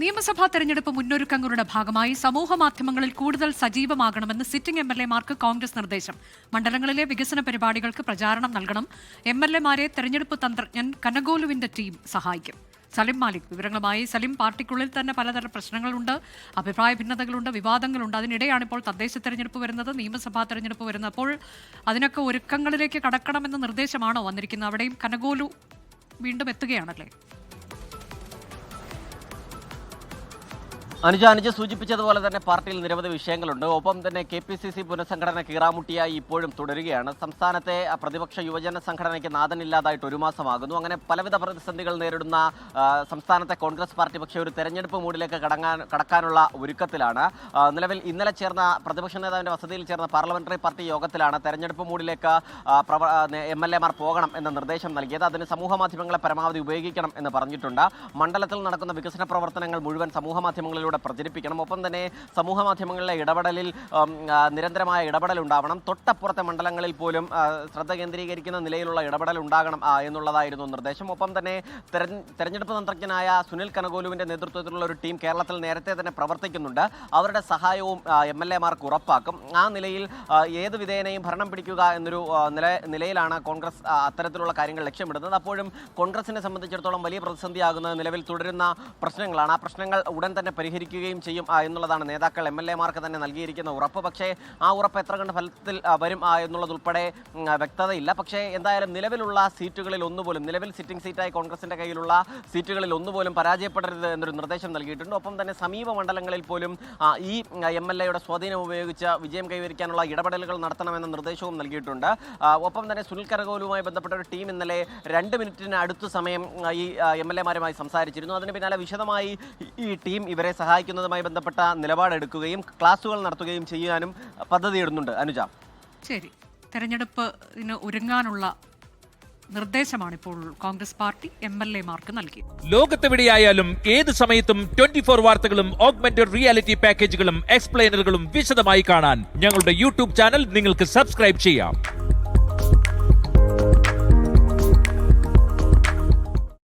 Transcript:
നിയമസഭാ തെരഞ്ഞെടുപ്പ് മുന്നൊരുക്കങ്ങളുടെ ഭാഗമായി സമൂഹ മാധ്യമങ്ങളിൽ കൂടുതൽ സജീവമാകണമെന്ന് സിറ്റിംഗ് എം എൽ എമാർക്ക് കോൺഗ്രസ് നിർദ്ദേശം. മണ്ഡലങ്ങളിലെ വികസന പരിപാടികൾക്ക് പ്രചാരണം നൽകണം. എം എൽ എമാരെ തെരഞ്ഞെടുപ്പ് തന്ത്രജ്ഞൻ കനഗോലുവിന്റെ ടീം സഹായിക്കും. സലിം മാലിക് വിവരങ്ങളുമായി സലിം പാർട്ടിക്കുള്ളിൽ തന്നെ പലതരം പ്രശ്നങ്ങളുണ്ട്. അഭിപ്രായ ഭിന്നതകളുണ്ട് വിവാദങ്ങളുണ്ട്. അതിനിടെയാണ് ഇപ്പോൾ തദ്ദേശ തെരഞ്ഞെടുപ്പ് വരുന്നത്. നിയമസഭാ തെരഞ്ഞെടുപ്പ് വരുന്നത് അപ്പോൾ അതിനൊക്കെ ഒരുക്കങ്ങളിലേക്ക് കടക്കണമെന്ന നിർദ്ദേശമാണോ വന്നിരിക്കുന്നത്? അവിടെയും കനഗോലു വീണ്ടും എത്തുകയാണല്ലേ? അനുജ അനുജ സൂചിപ്പിച്ചതുപോലെ തന്നെ പാർട്ടിയിൽ നിരവധി വിഷയങ്ങളുണ്ട്. ഒപ്പം തന്നെ കെ പി സി സി പുനഃസംഘടന കീറാമുട്ടിയായി ഇപ്പോഴും തുടരുകയാണ്. സംസ്ഥാനത്തെ പ്രതിപക്ഷ യുവജന സംഘടനയ്ക്ക് നാഥനില്ലാതായിട്ട് ഒരു മാസമാകുന്നു. അങ്ങനെ പലവിധ പ്രതിസന്ധികൾ നേരിടുന്ന സംസ്ഥാനത്തെ കോൺഗ്രസ് പാർട്ടി പക്ഷേ ഒരു തെരഞ്ഞെടുപ്പ് മൂടിലേക്ക് കടങ്ങാൻ കടക്കാനുള്ള ഒരുക്കത്തിലാണ്. നിലവിൽ ഇന്നലെ ചേർന്ന പ്രതിപക്ഷ നേതാവിന്റെ വസതിയിൽ ചേർന്ന പാർലമെന്ററി പാർട്ടി യോഗത്തിലാണ് തെരഞ്ഞെടുപ്പ് മൂഡിലേക്ക് എം എൽ എമാർ പോകണം എന്ന നിർദ്ദേശം നൽകിയത്. അതിന് സമൂഹ മാധ്യമങ്ങളെ പരമാവധി ഉപയോഗിക്കണം എന്ന് പറഞ്ഞിട്ടുണ്ട്. മണ്ഡലത്തിൽ നടക്കുന്ന വികസന പ്രവർത്തനങ്ങൾ മുഴുവൻ സമൂഹ മാധ്യമങ്ങളിലൂടെ പ്രചരിപ്പിക്കണം. ഒപ്പം തന്നെ സമൂഹ മാധ്യമങ്ങളിലെ ഇടപെടലിൽ നിരന്തരമായ ഇടപെടൽ ഉണ്ടാവണം. തൊട്ടപ്പുറത്തെ മണ്ഡലങ്ങളിൽ പോലും ശ്രദ്ധ കേന്ദ്രീകരിക്കുന്ന നിലയിലുള്ള ഇടപെടൽ ഉണ്ടാകണം എന്നുള്ളതായിരുന്നു നിർദ്ദേശം. ഒപ്പം തന്നെ തെരഞ്ഞ- തെരഞ്ഞെടുപ്പ് തന്ത്രജ്ഞനായ സുനിൽ കനകോലുവിന്റെ നേതൃത്വത്തിലുള്ള ഒരു ടീം കേരളത്തിൽ നേരത്തെ തന്നെ പ്രവർത്തിക്കുന്നുണ്ട്. അവരുടെ സഹായവും എം എൽ എമാർക്ക് ഉറപ്പാക്കും. ആ നിലയിൽ ഏത് വിധേനയും ഭരണം പിടിക്കുക എന്നൊരു നില നിലയിലാണ് കോൺഗ്രസ് അത്തരത്തിലുള്ള കാര്യങ്ങൾ ലക്ഷ്യമിടുന്നത്. അപ്പോഴും കോൺഗ്രസിനെ സംബന്ധിച്ചിടത്തോളം വലിയ പ്രതിസന്ധിയാകുന്നത് നിലവിൽ തുടരുന്ന പ്രശ്നങ്ങളാണ്. ആ പ്രശ്നങ്ങൾ ഉടൻ തന്നെ പരിഹരിക്കുകയും ചെയ്യും. എന്നുള്ളതാണ് നേതാക്കൾ എം എൽ എമാർക്ക് തന്നെ നൽകിയിരിക്കുന്ന ഉറപ്പ്. പക്ഷേ ആ ഉറപ്പ് എത്ര കണ്ട് ഫലത്തിൽ വരും എന്നുള്ളതുൾപ്പെടെ വ്യക്തതയില്ല. പക്ഷേ എന്തായാലും നിലവിലുള്ള സീറ്റുകളിൽ ഒന്നുപോലും നിലവിൽ സിറ്റിംഗ് സീറ്റായി കോൺഗ്രസിന്റെ കയ്യിലുള്ള സീറ്റുകളിൽ ഒന്നുപോലും പരാജയപ്പെടരുത് എന്നൊരു നിർദ്ദേശം നൽകിയിട്ടുണ്ട്. ഒപ്പം തന്നെ സമീപ മണ്ഡലങ്ങളിൽ പോലും ഈ എം എൽ എയുടെ സ്വാധീനം ഉപയോഗിച്ച് വിജയം കൈവരിക്കാനുള്ള ഇടപെടലുകൾ നടത്തണമെന്ന നിർദ്ദേശവും നൽകിയിട്ടുണ്ട്. ഒപ്പം തന്നെ സുനിൽ കരകോലുമായി ബന്ധപ്പെട്ട ഒരു ടീം ഇന്നലെ രണ്ട് മിനിറ്റിന് അടുത്ത സമയം ഈ എം എൽ എമാരുമായി സംസാരിച്ചിരുന്നു. അതിന് പിന്നാലെ വിശദമായി ഈ ടീം ഇവരെ സഹായിക്കുന്നതുമായി ബന്ധപ്പെട്ട നിലപാടെടുക്കുകയും ക്ലാസുകൾ നടത്തുകയും ചെയ്യാനും പദ്ധതിയിടുന്നുണ്ട് അനുജ. ശരി. തെരഞ്ഞെടുപ്പിന് ഒരുങ്ങാനുള്ള നിർദ്ദേശമാണ് ഇപ്പോൾ കോൺഗ്രസ് പാർട്ടി എം എൽ നൽകിയത് ലോകത്തെവിടെയായാലും ഏത് സമയത്തും ട്വന്റി ഫോർ വാർത്തകളും ഓഗ്മെന്റഡ് റിയാലിറ്റി പാക്കേജുകളും എക്സ്പ്ലെയിനറുകളും വിശദമായി കാണാൻ ഞങ്ങളുടെ യൂട്യൂബ് ചാനൽ നിങ്ങൾക്ക് സബ്സ്ക്രൈബ് ചെയ്യാം.